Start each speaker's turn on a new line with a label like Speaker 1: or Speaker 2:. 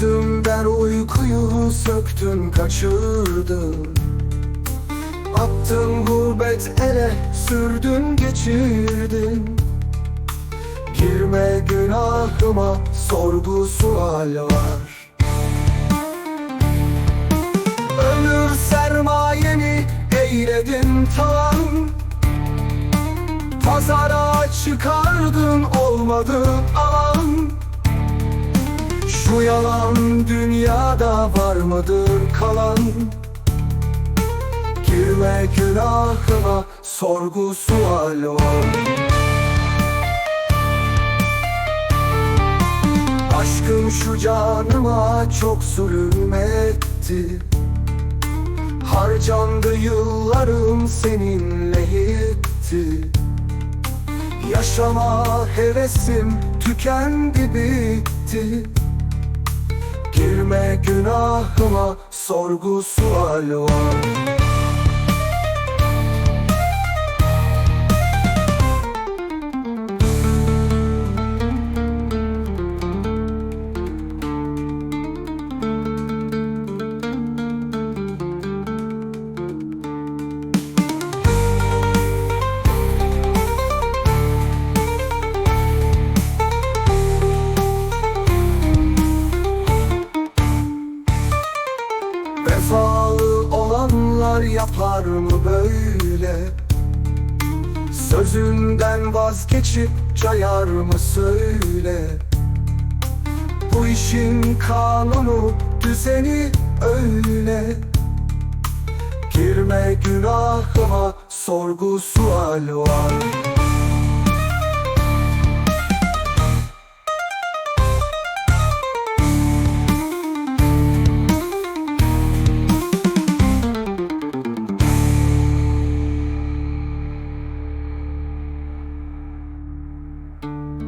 Speaker 1: Gözümden uykuyu söktün kaçırdın. Attın gurbet ele sürdün geçirdin. Girme günahıma sorgu sual var. Ömür sermayeni eyledin tavan Pazara çıkardın olmadı alan Şu yalan dünyada var mıdır kalan? Girme günahıma sorgu sual var. Aşkın şu canıma çok zulüm etti Harcandı yıllarım seninle gitti Yaşama hevesim tükendi bitti Girme günahıma sorgu sual var yapar mı böyle? Sözünden vazgeçip cayar mı söyle? Bu işin kanunu, düzeni öyle Girme günahıma, sorgu sual var you